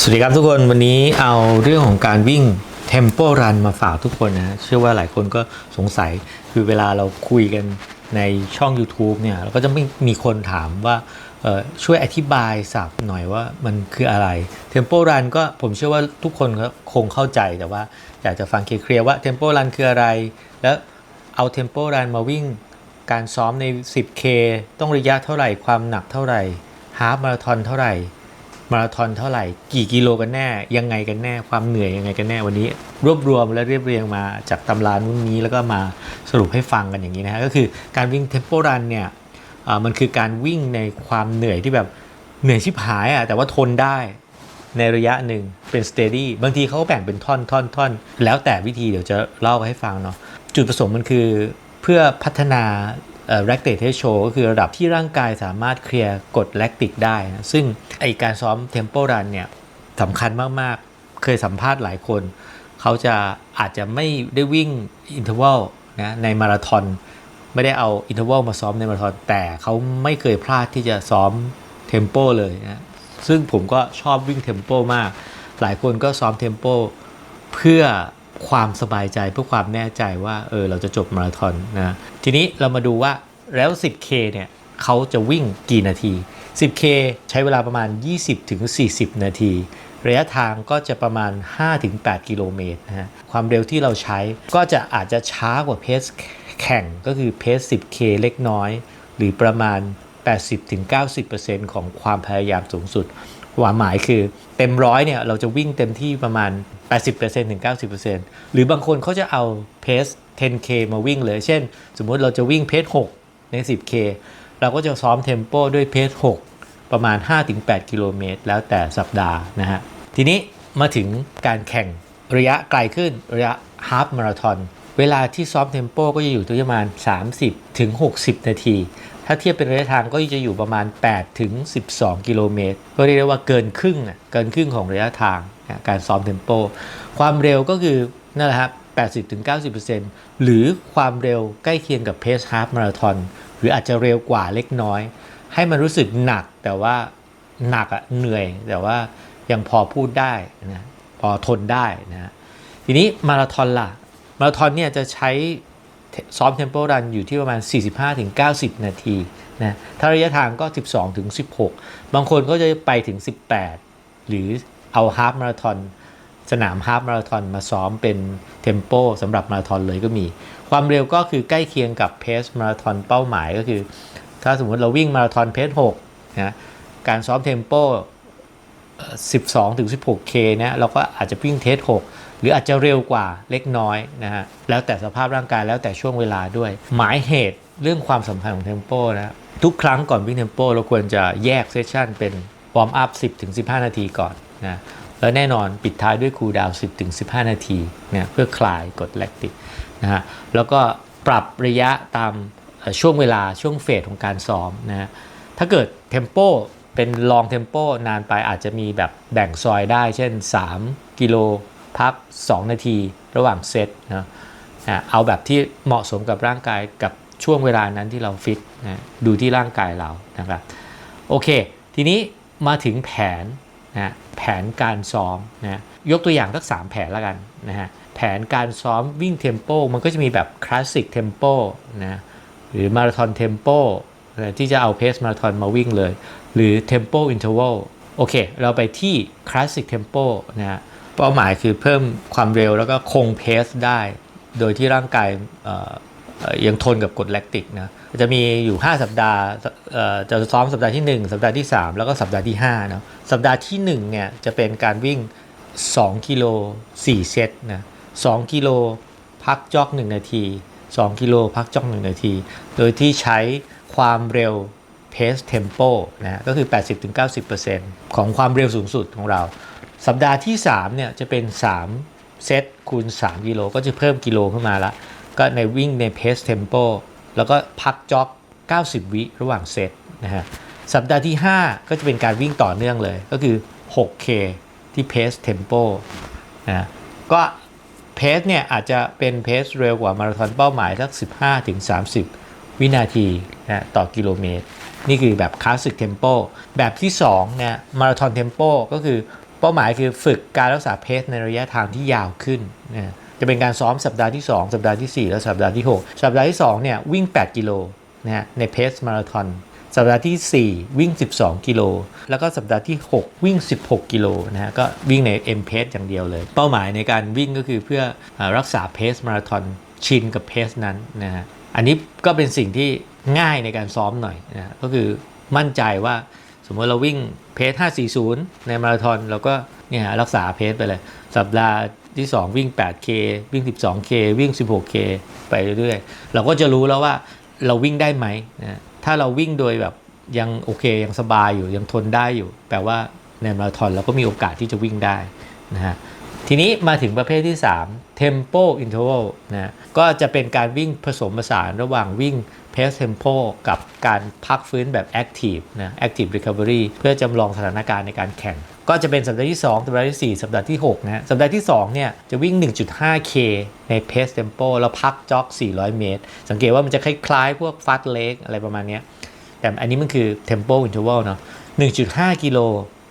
สวัสดีครับทุกคนวันนี้เอาเรื่องของการวิ่ง Tempo Run มาฝากทุกคนนะเชื่อว่าหลายคนก็สงสัยคือเวลาเราคุยกันในช่อง YouTube เนี่ยเราก็จะไม่มีคนถามว่าช่วยอธิบายสับหน่อยว่ามันคืออะไร Tempo Run ก็ผมเชื่อว่าทุกคนก็คงเข้าใจแต่ว่าอยากจะฟังเคลียร์ว่า Tempo Run คืออะไร แล้วเอา Tempo Run มาวิ่งการซ้อมใน 10K ต้องระยะเท่าไหร่ความหนักเท่าไหร่ฮาฟมาราธอนเท่าไหร่ มาราธอนเท่าไหร่ กี่กิโลกันแน่ ยังไงกันแน่ ความเหนื่อยยังไงกันแน่วันนี้ รวบรวมและเรียบเรียงมาจากตำรานุ่นนี้แล้วก็มาสรุปให้ฟังกันอย่างนี้นะฮะก็คือการวิ่งเทมโปรันเนี่ยมันคือการวิ่งในความเหนื่อยที่แบบเหนื่อยชิบหายอะแต่ว่าทนได้ในระยะหนึ่งเป็นสเตดี้บางทีเขาแบ่งเป็นท่อนท่อนท่อนแล้วแต่วิธีเดี๋ยวจะเล่าให้ฟังเนาะจุดประสงค์มันคือเพื่อพัฒนา แลคเตทโชก็คือระดับที่ร่างกายสามารถเคลียร์กรดแลคติกได้นะซึ่งไอการซ้อมเทมโปรันเนี่ยสำคัญมาก ๆ เคยสัมภาษณ์หลายคน เขาจะอาจจะไม่ได้วิ่งอินเทอร์วัลนะในมาราธอนไม่ได้เอาอินเทอร์วัลมาซ้อมในมาราธอนแต่เขาไม่เคยพลาดที่จะซ้อมเทมโปเลยนะซึ่งผมก็ชอบวิ่งเทมโปมาก หลายคนก็ซ้อมเทมโปเพื่อ ความสบายใจเพื่อความแน่ใจว่าเออเราจะจบมาราธอนนะทีนี้เรามาดูว่าแล้ว 10K เนี่ยเขาจะวิ่งกี่นาที 10K ใช้เวลาประมาณ 20-40 นาที ระยะทางก็จะประมาณ 5-8 กิโลเมตรนะฮะความเร็วที่เราใช้ก็จะอาจจะช้ากว่าเพสแข่งก็คือเพส 10K เล็กน้อย หรือประมาณ 80-90%ของความพยายามสูงสุด ความหมายคือเต็มร้อยเนี่ยเราจะวิ่งเต็มที่ประมาณ 80%ถึง 90%หรือบางคนเขาจะเอาเพส 10K มาวิ่งเลย เช่น สมมุติเราจะวิ่งเพส 6 ใน 10K เราก็จะซ้อมเทมโปด้วยเพส 6 ประมาณ 5-8 กิโลเมตร แล้วแต่สัปดาห์นะฮะ ทีนี้มาถึงการแข่งระยะไกลขึ้นระยะฮาฟมาราธอนเวลาที่ซ้อมเทมโปก็จะอยู่ที่ประมาณ 30ถึง60 นาที ถ้าเทียบเป็นระยะทางก็จะอยู่ประมาณ 8 ถึง 12 กิโลเมตร ก็เรียกได้ว่าเกินครึ่งอะเกินครึ่งของระยะทางการซ้อมเทมโป ความเร็วก็คือนั่นแหละครับ 80ถึง90%หรือความเร็วใกล้เคียงกับเพสฮาฟมาราธอนหรืออาจจะเร็วกว่าเล็กน้อย ให้มันรู้สึกหนักแต่ว่าหนักอะเหนื่อย แต่ว่ายังพอพูดได้นะพอทนได้นะทีนี้มาราธอนล่ะ มาราธอนเนี่ยจะใช้ ซ้อมเทมโปรันอยู่ที่ประมาณ 45-90 นาทีนะถ้าระยะทางก็ 12-16 บางคนก็จะไปถึง 18 หรือเอาฮาฟมาราธอนสนามฮาฟมาราธอนมาซ้อมเป็นเทมโปสำหรับมาราธอนเลยก็มี ความเร็วก็คือใกล้เคียงกับเพสมาราธอนเป้าหมายก็คือ ถ้าสมมติเราวิ่งมาราธอนเพส6นะการซ้อมเทมโป12ถึง 16K เนี่ยเราก็อาจจะวิ่งเทส6 หรืออาจจะเร็วกว่าเล็กน้อยนะฮะแล้วแต่สภาพร่างกายแล้วแต่ช่วงเวลาด้วย หมายเหตุเรื่องความสำคัญของเทมโปนะทุกครั้งก่อนวิ่งเทมโปเราควรจะแยกเซสชันเป็นวอร์มอัพ 10ถึง15 นาทีก่อนนะแล้วแน่นอนปิดท้ายด้วยคูลดาวน์10ถึง15 นาทีเนี่ยเพื่อคลายกดแลคติกนะฮะแล้วก็ปรับระยะตามช่วงเวลาช่วงเฟสของการซ้อมนะฮะถ้าเกิดเทมโปเป็นลองเทมโปนานไปอาจจะมีแบบแบ่งซอยได้ เช่น 3 กิโล พัก 2 นาทีระหว่างเซตนะนะเอาแบบที่เหมาะสมกับร่างกายกับช่วงเวลานั้นที่เราฟิตนะดูที่ร่างกายเรานะครับโอเค ทีนี้มาถึงแผนนะแผนการซ้อมนะยกตัวอย่างสัก 3 แผนแล้วกันนะฮะแผนการซ้อมวิ่งเทมโปมันก็จะมีแบบคลาสสิกเทมโปนะหรือมาราธอนเทมโปที่จะเอาเพสมาราธอนมาวิ่งเลย หรือ Tempo Interval โอเค เราไปที่ Classic Tempo นะฮะ เป้าหมายคือเพิ่มความเร็วแล้วก็คงเพสได้ โดยที่ร่างกายยังทนกับกดแลคติกนะจะมีอยู่ 5 สัปดาห์จะซ้อมสัปดาห์ที่ 1 สัปดาห์ที่ 3 แล้วก็สัปดาห์ที่5นะสัปดาห์ที่1เนี่ยจะเป็นการวิ่ง 2 กิโล 4 เซตนะ2กิโลพักจ็อก 1 นาที 2 กิโลพักจ็อก 1 นาที โดยที่ใช้ความเร็ว pace tempo นะก็คือ 80-90%ของความเร็วสูงสุดของเรา สัปดาห์ที่3เนี่ยจะเป็น 3 เซตคูณ 3 กิโลก็จะเพิ่มกิโลขึ้นมาละก็ในวิ่งใน pace tempo แล้วก็พักจ็อก 90 วิระหว่างเซตนะฮะสัปดาห์ที่ 5 ก็จะเป็นการวิ่งต่อเนื่องเลยก็คือ 6K ที่ pace tempo นะก็เพสเนี่ยอาจจะเป็นเพสเร็วกว่ามาราธอนเป้าหมายสัก 15-30 วินาทีนะต่อกิโลเมตร นี่คือแบบคลาสสิกเทมโปแบบที่2เนี่ยมาราธอนเทมโปก็คือ เป้าหมายคือฝึกการรักษาเพสในระยะทางที่ยาวขึ้นนะจะเป็นการซ้อมสัปดาห์ที่ 2 สัปดาห์ทีสี่4 และสัปดาห์ที่ 6 สัปดาห์ที่2เนี่ยวิ่ง 8 กิโลนะฮะในเพสมาราธอนสัปดาห์ที่ 4 วิ่ง 12 กิโล แล้วก็สัปดาห์ที่ 6 วิ่ง 16 กิโลนะฮะก็วิ่งใน M pace อย่างเดียวเลย เป้าหมายในการวิ่งก็คือเพื่ออรักษาเพสมาราธอนชินกับเพสนั้นนะฮะอันนี้ก็เป็นสิ่งที่ง่ายในการซ้อมหน่อยนะก็คือมั่นใจว่า สมมติเราวิ่งเพจ540 ในมาราธอนเราก็เนี่ยรักษาเพจไปเลย สัปดาห์ที่ 2 วิ่ง 8K วิ่ง 12K วิ่ง 16K ไปเรื่อยๆ เราก็จะรู้แล้วว่าเราวิ่งได้ไหมนะถ้าเราวิ่งโดยแบบยังโอเคยังสบายอยู่ยังทนได้อยู่ แปลว่าในมาราธอนเราก็มีโอกาสที่จะวิ่งได้นะฮะ ทีนี้มาถึงประเภทที่ 3 tempo interval นะก็จะเป็นการวิ่งผสมผสานระหว่างวิ่ง pace tempo กับการพักฟื้นแบบ active นะ active recovery เพื่อจำลองสถานการณ์ในการแข่ง ก็จะเป็นสัปดาห์ที่ 2 สัปดาห์ที่ 4 สัปดาห์ที่ 6 นะสัปดาห์ที่ 2 เนี่ย จะวิ่ง 1.5K ใน pace tempo แล้วพักจ็อก 400 เมตร สังเกตว่ามันจะคล้ายๆ พวก fast leg อะไรประมาณนี้แต่อันนี้มันคือ tempo interval เนาะ1.5 กิโล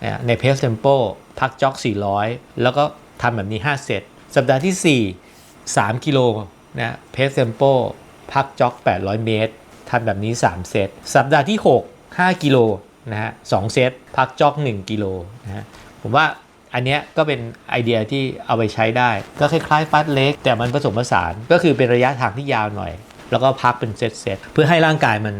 นะใน pace tempo พักจ็อก 400 แล้วก็ ทำแบบนี้ 5 เซต สัปดาห์ที่ 4 3 กิโลนะ pace tempo พักจ็อก 800 เมตรทำแบบนี้ 3 เซต สัปดาห์ที่ 6 5 กิโลนะฮะ2เซต พักจ็อก 1 กิโลนะฮะผมว่าอันเนี้ยก็เป็นไอเดียที่เอาไปใช้ได้ ก็คล้ายๆฟัดเล็ก แต่มันผสมผสานก็คือเป็นระยะทางที่ยาวหน่อย แล้วก็พักเป็นเซตๆเพื่อให้ร่างกายมัน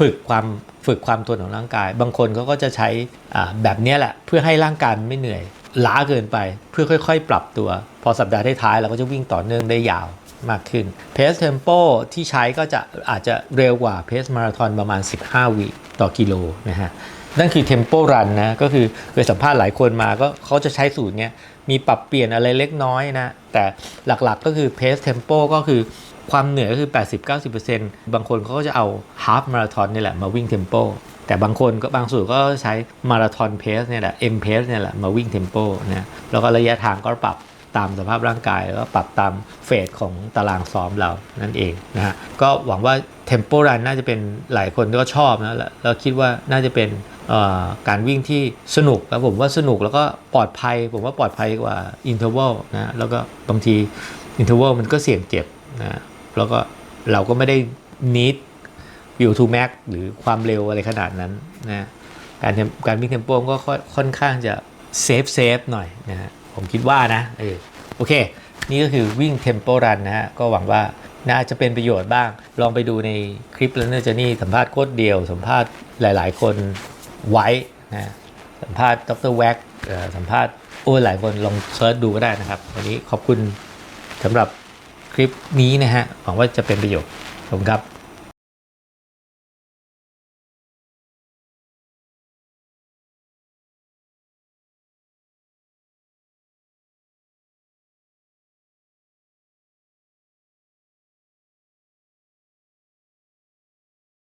ฝึกความฝึกความทนของร่างกาย บางคนเขาก็จะใช้อ่าแบบเนี้ยแหละ เพื่อให้ร่างกายมันไม่เหนื่อย ล้าเกินไปเพื่อค่อยๆ ปรับตัว พอสัปดาห์ท้ายๆเราก็จะวิ่งต่อเนื่องได้ยาวมากขึ้นเพสเทมโปที่ใช้ก็จะอาจจะเร็วกว่าเพสมาราธอนประมาณ 15 วิต่อกิโลนะฮะนั่นคือ Tempo Run นะ ก็คือเคยสัมภาษณ์หลายคนมาก็เขาจะใช้สูตรเนี้ยมีปรับเปลี่ยนอะไรเล็กน้อยนะ แต่หลักๆก็คือ Pace Tempo ก็คือความเหนื่อยก็คือ 80-90%บางคนเขาก็จะเอา Half Marathon นี่แหละมาวิ่ง Tempo แต่บางคนก็บางสูตรก็ใช้มาราธอนเพสเนี่ยแหละ M pace เนี่ยแหละมาวิ่งเทมโปนะแล้วก็ระยะทางก็ปรับตามสภาพร่างกาย แล้วก็ปรับตามเฟสของตารางซ้อมเรานั่นเองนะฮะก็หวังว่าเทมโปรันน่าจะเป็นหลายคนก็ชอบนะแล้วคิดว่าน่าจะเป็นการวิ่งที่สนุกแล้วผมว่าสนุกแล้วก็ปลอดภัย ผมว่าปลอดภัยกว่าอินเทอร์วัลนะแล้วก็บางทีอินเทอร์วัลมันก็เสี่ยงเจ็บนะแล้วก็เราก็ไม่ได้นิด วิวทูแม็กหรือความเร็วอะไรขนาดนั้นนะการการวิ่งเทมโปก็ค่อนข้างจะเซฟเซฟหน่อยนะฮะผมคิดว่านะเออโอเค นี่ก็คือวิ่งเทมโปรันนะฮะ ก็หวังว่าน่าจะเป็นประโยชน์บ้าง ลองไปดูในคลิปแล้วเนอร์จนี่สัมภาษณ์โค้ดเดียว สัมภาษณ์หลาย ๆ คนไว้นะสัมภาษณ์ดรแว็กสัมภาษณ์โอ้หลายคนลองเซิร์ชดูก็ได้นะครับ วันนี้ขอบคุณสำหรับคลิปนี้นะฮะ หวังว่าจะเป็นประโยชน์ขอบคุณครับ